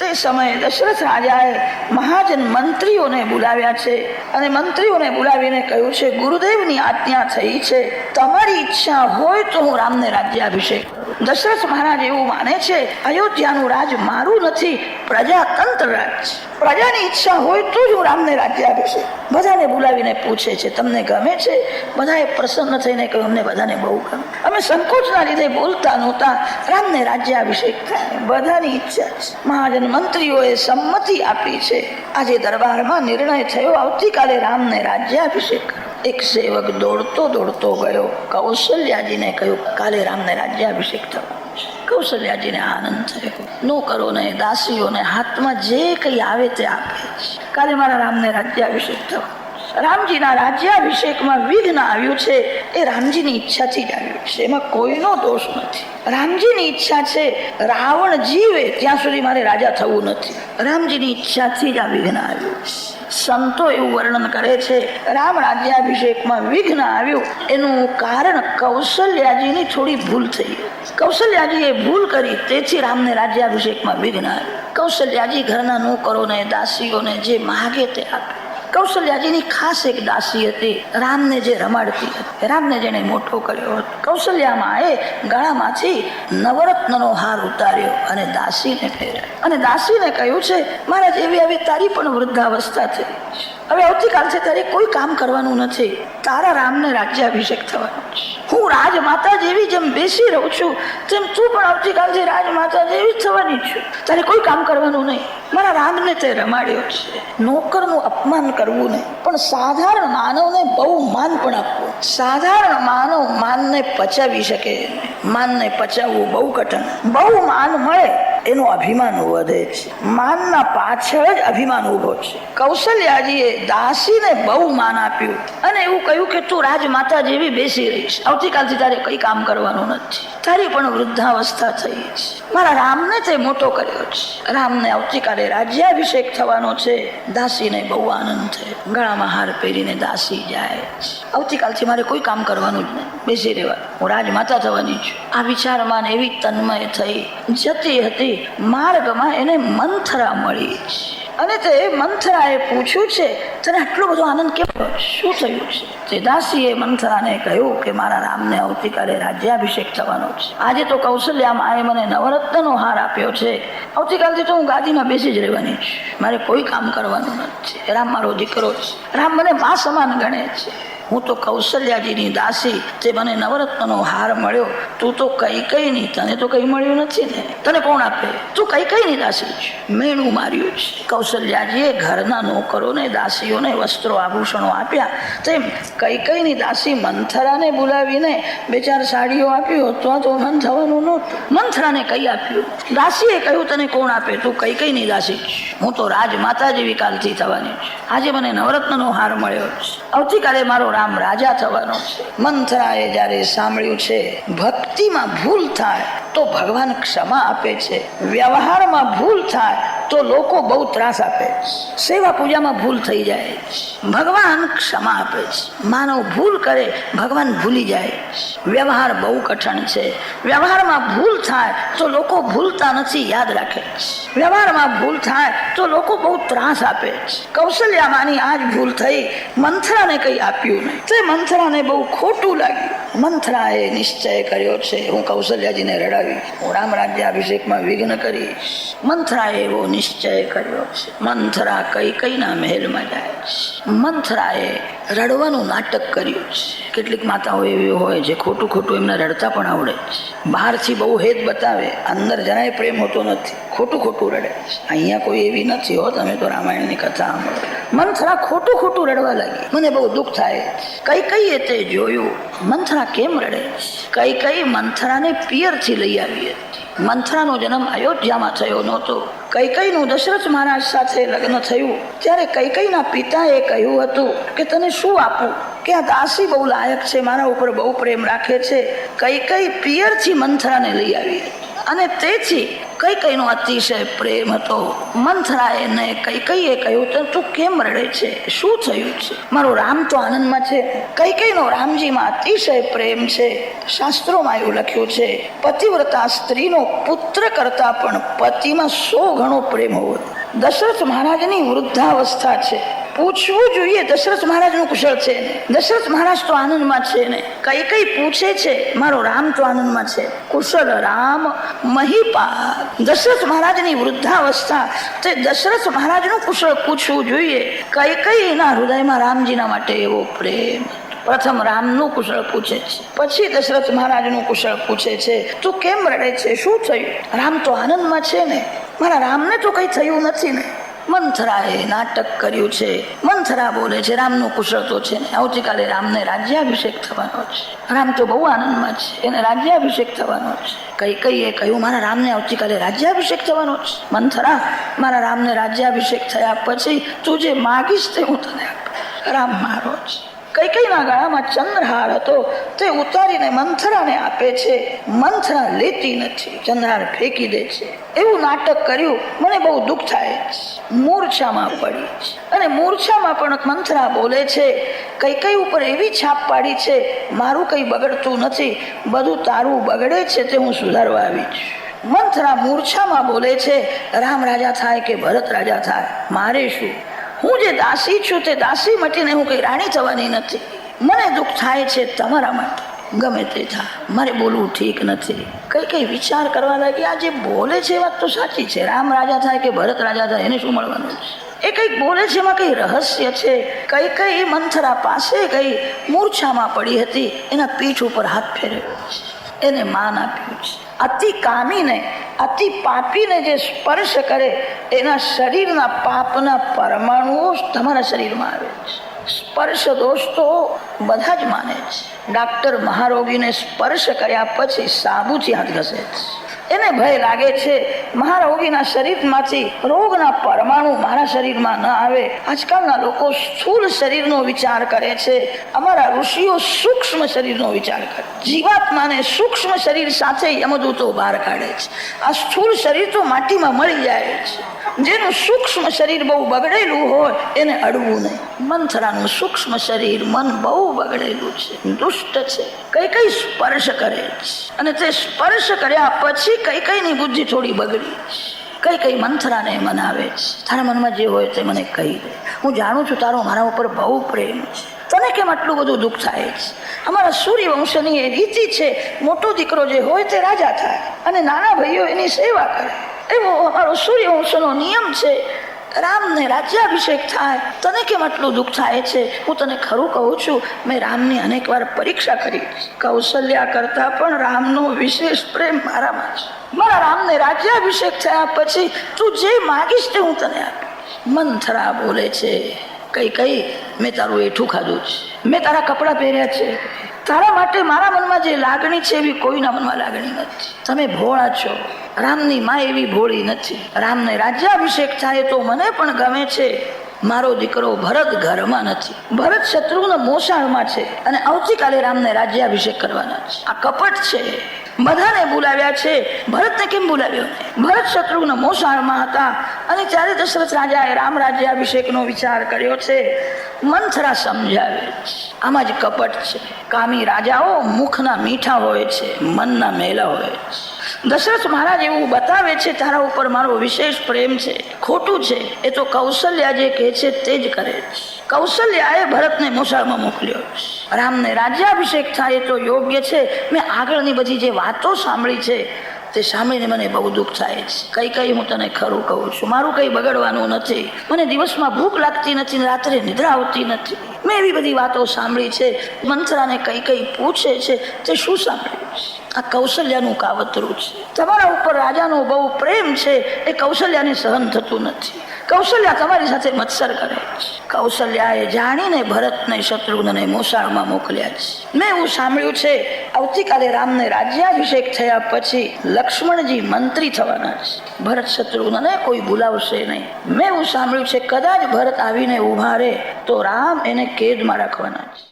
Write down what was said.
તે સમયે દશરથ રાજાએ મહાજન મંત્રીઓને બોલાવ્યા છે અને મંત્રીઓને બોલાવીને કહ્યું છે, ગુરુદેવની આજ્ઞા થઈ છે તમારી ઈચ્છા હોય તો હું રામને રાજ્યાભિષેક કરું." દશરથ મહારાજ એવું માને છે, અયોધ્યાનું રાજ મારું નથી, પ્રજાતંત્ર રાજ. પ્રજાની ઈચ્છા હોય તો જ હું રામને રાજ્યાભિષેક બધાને બોલાવીને પૂછે છે, તમને ગમે છે? બધાએ પ્રસન્ન થઈને કહ્યું, અમને બધાને બહુ ગમે. અમે સંકોચના લીધે બોલતા નહોતા, રામને રાજ્યાભિષેક થાય બધાની ઈચ્છા છે મહાજન મંત્રીઓએ સંમતિ આપી છે, આજે દરબારમાં નિર્ણય થયો, આવતીકાલે રામને રાજ્યાભિષેક કરો. એક સેવક દોડતો દોડતો ગયો. કૌશલ્યાજીને કહ્યું કાલે રામને રાજ્યાભિષેક થયો કૌશલ્યાજીને આનંદ થયો. નોકરોને, દાસીઓને હાથમાં જે કંઈ આવે તે આપે કાલે મારા રામને રાજ્યાભિષેક થયો રામજીના રાજ્યાભિષેકમાં વિઘ્ન આવ્યું છે, એ રામજીની ઈચ્છાથી જ આવ્યું છે. એમાં કોઈનો દોષ નથી. રામજીની ઈચ્છા છે, રાવણ જીવે, ત્યાં સુધી મારે રાજા થવું નથી. રામજીની ઈચ્છાથી જ આ વિઘ્ન આવ્યું સંતો એવું વર્ણન કરે છે, રામ રાજ્યાભિષેકમાં વિઘ્ન આવ્યું, એનું કારણ કૌશલ્યાજીની થોડી ભૂલ થઈ. કૌશલ્યાજીએ ભૂલ કરી, તેથી રામને રાજ્યાભિષેકમાં વિઘ્ન આવ્યું. કૌશલ્યાજી ઘરના નોકરોને, દાસીઓને જે માગે તે આપે. કૌશલ્યાજીની ખાસ એક દાસી હતી, રામને જે રમાડતી હતી. રામને જેને મોટો કર્યો હતો. કૌશલ્યામાં એ ગળામાંથી નવરત્નનો હાર ઉતાર્યો અને દાસીને ફેર્યા અને દાસીને કહ્યું છે મહારાજ જેવી આવી તારી પણ વૃદ્ધાવસ્થા છે. હવે આવતીકાલથી તારે કોઈ કામ કરવાનું નથી. તારા રામને રાજ્યાભિષેક થવાનો હું રાજમાતા જેવી જેમ બેસી રહું છું, તેમ તું પણ આવતીકાલથી રાજમાતા જેવી જ થવાની છું. તારે કોઈ કામ કરવાનું નહીં. મારા રામને તે રમાડ્યો છે. નોકરનું અપમાન કરવું નહીં. પણ સાધારણ માનવને બહુ માન પણ આપવું. સાધારણ માનવ માનને પચાવી શકે માનને પચાવવું બહુ કઠણ. બહુ માન મળે એનું અભિમાન વધે છે માનના પાછળ જ અભિમાન ઊભો છે કૌશલ્યાજીએ દાસીને બહુ માન આપ્યું. અને એવું કહ્યું કે તું રાજમાતા જેવી બેસી રહીશ. આવતીકાલથી તારે કઈ કામ કરવાનું નથી. તારી પણ વૃદ્ધાવસ્થા થઈ છે. મારા રામને તે મોટો કર્યો છે. રામને આવતીકાલે રાજ્યાભિષેક થવાનો છે. દાસીને બહુ આનંદ થયો. ગળામાં હાર પહેરીને દાસી જાય આવતીકાલથી મારે કોઈ કામ કરવાનું જ નહીં. બેસી રહેવા હું રાજમાતા થવાની છું. આ વિચારમાં એવી તન્મય થઈ. જતી હતી માર્ગમાં એને મંથરા મળી. છે અને તે મંથરાએ પૂછ્યું છે, તને આટલો બધો આનંદ કેમ શું થયું છે? તે દાસીએ મંથરાને કહ્યું કે, મારા રામને આવતીકાલે રાજ્યાભિષેક થવાનો છે. આજે તો કૌશલ્યા માએ મને નવરત્નનો હાર આપ્યો છે. આવતીકાલથી તો હું ગાદીમાં બેસી જ રહેવાની છું. મારે કોઈ કામ કરવાનું નથી. રામ મારો દીકરો છે. રામ મને મા સમાન ગણે છે. હું તો કૌશલ્યાજીની દાસી તે મને નવરત્નનો હાર મળ્યો, તું તો કઈ કઈ નહીં, તને તો કઈ મળ્યું નથી ને. તને કોણ આપે? તું કઈ કઈ નહીં દાસી છે મેણું માર્યું છે કૌશલ્યાજીએ ઘરના નોકરોને, દાસીઓને વસ્ત્રો, આભૂષણો આપ્યા. તેમ કઈ કઈ ની દાસી મંથરાને બોલાવીને બે ચાર સાડીઓ આપ્યો તો તો મન થવાનું નહોતું. મંથરાને કઈ આપ્યું? દાસીએ કહ્યું, તને કોણ આપે? તું કઈ કઈ ની દાસી હું તો રાજમાતા જેવી કાલથી થવાની આજે મને નવરત્નનો હાર મળ્યો છે આવતીકાલે મારો રામ રાજા થવાનો મંથરાએ જ્યારે સાંભળ્યું છે, ભક્તિમાં ભૂલ થાય, તો ભગવાન ક્ષમા આપે છે. વ્યવહારમાં ભૂલ થાય તો લોકો બહુ ત્રાસ આપે સેવા પૂજામાં ભૂલ થઈ જાય ભગવાન ક્ષમા આપે છે. માનવ ભૂલ કરે, ભગવાન ભૂલી જાય વ્યવહાર બહુ કઠણ છે. વ્યવહારમાં ભૂલ થાય તો લોકો ભૂલતા નથી યાદ રાખે વ્યવહારમાં ભૂલ થાય તો લોકો બહુ ત્રાસ આપે છે. કૌશલ્યામાંની આ જ ભૂલ થઈ, મંથરાને કંઈ આપ્યું નહીં. તે મંથરાને બહુ ખોટું લાગ્યું. મંથરાએ નિશ્ચય કર્યો છે, હું કૌશલ્યાજીને રડાવી. હું રામ રાજ્યાભિષેકમાં વિઘ્ન કરીશ. મંથરાએ એવો નિશ્ચય કર્યો છે. મંથરા કઈ કઈના મહેલમાં જાય છે. મંથરાએ રડવાનું નાટક કર્યું છે. કેટલીક માતાઓ એવી હોય જે ખોટું ખોટું એમને રડતા પણ આવડે છે. બહારથી બહુ હેત બતાવે, અંદર જરાય પ્રેમ હોતો નથી. ખોટું ખોટું રડે છે. અહીંયા કોઈ એવી નથી હો, તમે તો રામાયણની કથા મંથરા ખોટું ખોટું રડવા લાગી. મને બહુ દુઃખ થાય કઈ કઈ તે જોયું. મંથરા કેમ રડે કઈ કઈ મંથરાને પિયરથી લઈ આવી હતી. મંથરાનો જન્મ અયોધ્યામાં થયો નહોતો. કૈકઈનું દશરથ મહારાજ સાથે લગ્ન થયું. ત્યારે કૈકઈના પિતાએ કહ્યું હતું કે, તને શું આપું? કે આ દાસી બહુ લાયક છે, મારા ઉપર બહુ પ્રેમ રાખે છે. કૈકઈ પિયરથી મંથરાને લઈ આવી અને તેથી કઈ કઈનો અતિશય પ્રેમ હતો? મંથરાએ ને કઈ કઈએ કહ્યું તો તું કેમ રડે છે? શું થયું છે? મારો રામ તો આનંદમાં છે. કઈ કઈનો રામજીમાં અતિશય પ્રેમ છે? શાસ્ત્રોમાં એવું લખ્યું છે, પતિવ્રતા સ્ત્રીનો પુત્ર કરતા પણ પતિમાં સો ગણો પ્રેમ હોવો. દશરથ મહારાજની વૃદ્ધાવસ્થા છે. પૂછવું જોઈએ. દશરથ મહારાજનું કુશળ છે. દશરથ મહારાજ તો આનંદમાં છે ને. કઈ કઈ પૂછે છે? મારો રામ તો આનંદમાં છે. કુશળ રામ મહિપા દશરથ મહારાજની વૃદ્ધાવસ્થા. તે દશરથ મહારાજનું કુશળ પૂછવું જોઈએ. કઈ કઈ એના હૃદયમાં રામજીના માટે એવો પ્રેમ. પ્રથમ રામનું કુશળ પૂછે છે. પછી દશરથ મહારાજનું કુશળ પૂછે છે. તું કેમ રડે છે? શું થયું? રામ તો આનંદમાં છે ને. મારા રામને તો કંઈ થયું નથી ને. મંથરાએ નાટક કર્યું છે. મંથરા બોલે છે, રામનું કુશળ તો છે આવતીકાલે રામને રાજ્યાભિષેક થવાનો છે. રામ તો બહુ આનંદમાં છે, એને રાજ્યાભિષેક થવાનો છે. કઈ કઈએ કહ્યું, મારા રામને આવતીકાલે રાજ્યાભિષેક થવાનો છે. મંથરા, મારા રામને રાજ્યાભિષેક થયા પછી તું જે માગીશ તે હું તને રામ મારો છે. કઈ કઈના ગાળામાં ચંદ્રહાર હતો. તે ઉતારીને મંથરાને આપે છે. મંથરા લેતી નથી. ચંદ્રહાર ફેંકી દે છે. એવું નાટક કર્યું. મને બહુ દુઃખ થાય છે. મૂર્છામાં પડી છે. અને મૂર્છામાં પણ મંથરા બોલે છે કઈ કઈ ઉપર એવી છાપ પાડી છે, મારું કઈ બગડતું નથી. બધું તારું બગડે છે તે હું સુધારવા આવી છું. મંથરા મૂર્છામાં બોલે છે, રામ રાજા થાય કે ભરત રાજા થાય? મારે શું હું જે દાસી છું તે દાસી મટીને હું કઈ રાણી થવાની નથી. મને દુઃખ થાય છે તમારા માટે. ગમે તે થાય. મારે બોલવું ઠીક નથી. કઈ કઈ વિચાર કરવા લાગી. આ જે બોલે છે વાત તો સાચી છે. રામ રાજા થાય કે ભરત રાજા થાય એને શું મળવાનું છે? એ કંઈક બોલે છે એમાં કઈ રહસ્ય છે? કઈ કઈ મંથરા પાસે કઈ મૂર્છામાં પડી હતી. એના પીઠ ઉપર હાથ ફેરવ્યો છે. એને માન આપ્યું છે. અતિ કામીને, અતિ પાપીને જે સ્પર્શ કરે, એના શરીરના પાપના પરમાણુઓ તમારા શરીરમાં આવે છે. સ્પર્શ દોષ તો બધા જ માને છે. ડાક્ટર મહારોગીને સ્પર્શ કર્યા પછી સાબુથી હાથ ઘસે છે. એને ભય લાગે છે. મહારોગીના શરીરમાંથી રોગના પરમાણુ મારા શરીરમાં ન આવે. આજકાલના લોકો સ્થૂળ શરીરનો વિચાર કરે છે. અમારા ઋષિઓ સૂક્ષ્મ શરીરનો વિચાર કરે. જીવાત્માને સૂક્ષ્મ શરીર સાથે યમદૂતો બહાર કાઢે છે. આ સ્થૂળ શરીર તો માટીમાં મળી જાય છે. જેનું સૂક્ષ્મ શરીર બહુ બગડેલું હોય, એને અડવું નહીં. મંથરાનું સૂક્ષ્મ શરીર મન બહુ બગડેલું છે. દુષ્ટ છે. કઈ કઈ સ્પર્શ કરે છે. અને તે સ્પર્શ કર્યા પછી કઈ કઈની બુદ્ધિ થોડી બગડી કઈ કઈ મંથરાને મનાવે છે. તારા મનમાં જે હોય તે મને કહી દે. હું જાણું છું તારો મારા ઉપર બહુ પ્રેમ છે. તને કેમ આટલું બધું દુઃખ થાય છે? અમારા સૂર્યવંશની એ રીતિ છે, મોટો દીકરો જે હોય તે રાજા થાય. અને નાના ભાઈઓ એની સેવા કરે. એવો અમારો સૂર્યવંશનો નિયમ છે રામને રાજ્યાભિષેક થાય. તને કેમ આટલું દુઃખ થાય છે? હું તને ખરું કહું છું, મેં રામની અનેક વાર પરીક્ષા કરી. કૌશલ્યા કરતા પણ રામનો વિશેષ પ્રેમ મારામાં છે. મારા રામને રાજ્યાભિષેક થયા પછી તું જે માગીશ તે હું તને આપીશ. મંથરા બોલે છે, કઈ કઈ, મેં તારું એઠું ખાધું છે. મેં તારા કપડાં પહેર્યા છે. તારા માટે મારા મનમાં જે લાગણી છે એવી કોઈના મનમાં લાગણી નથી. તમે ભોળા છો. રામની માં એવી ભોળી નથી. રામને રાજ્યાભિષેક થાય તો મને પણ ગમે છે. મારો દીકરો ભરત ઘરમાં નથી. ભરત શત્રુઘ્ન મોસાળમાં છે અને આવતીકાલે રામને રાજ્યાભિષેક કરવાના છે. આ કપટ છે. બધાને બોલાવ્યા છે. ભરતને કેમ બોલાવ્યો? ભરત શત્રુના મોસાળમાં હતા અને ત્યારે દશરથ રાજાએ રામ રાજ્યાભિષેકનો વિચાર કર્યો છે. મંથરા સમજાવે આમાં જ કપટ છે. કામી રાજાઓ મુખના મીઠા હોય છે. મનના મેલા હોય છે. દશરથ મહારાજ એવું બતાવે છે, તારા ઉપર મારો વિશેષ પ્રેમ છે, ખોટું છે. એ તો કૌશલ્યા જે કહે છે તે જ કરે છે. કૌશલ્યાએ ભરતને મોસાળમાં મોકલ્યો. રામને રાજ્યાભિષેક થાય તો યોગ્ય છે. મેં આગળની બધી જે વાતો સાંભળી છે, તે સાંભળીને મને બહુ દુઃખ થાય છે. કઈ કઈ હું તને ખરું કહું છું. મારું કઈ બગડવાનું નથી. મને દિવસમાં ભૂખ લાગતી નથી રાત્રે નિદ્રા આવતી નથી. મેં એવી બધી વાતો સાંભળી છે. મંત્રાને કઈ કઈ પૂછે છે, તે શું સાંભળ્યું આ કૌશલ્યાનું કાવતરું છે. તમારા ઉપર રાજાનો બહુ પ્રેમ છે એ કૌશલ્યાને સહન થતું નથી. કૌશલ્યા તમારી સાથે મત્સર કરે છે. કૌશલ્યાએ જાણીને ભરતને શત્રુઘ્નને મોસાળમાં મોકલ્યા છે. મેં એવું સાંભળ્યું છે, આવતીકાલે રામને રાજ્યાભિષેક થયા પછી લક્ષ્મણજી મંત્રી થવાના છે. ભરત શત્રુઘ્નને કોઈ બોલાવશે નહીં. મેં એવું સાંભળ્યું છે, કદાચ ભરત આવીને ઊભા રહે તો રામ એને કેદમાં રાખવાના છે.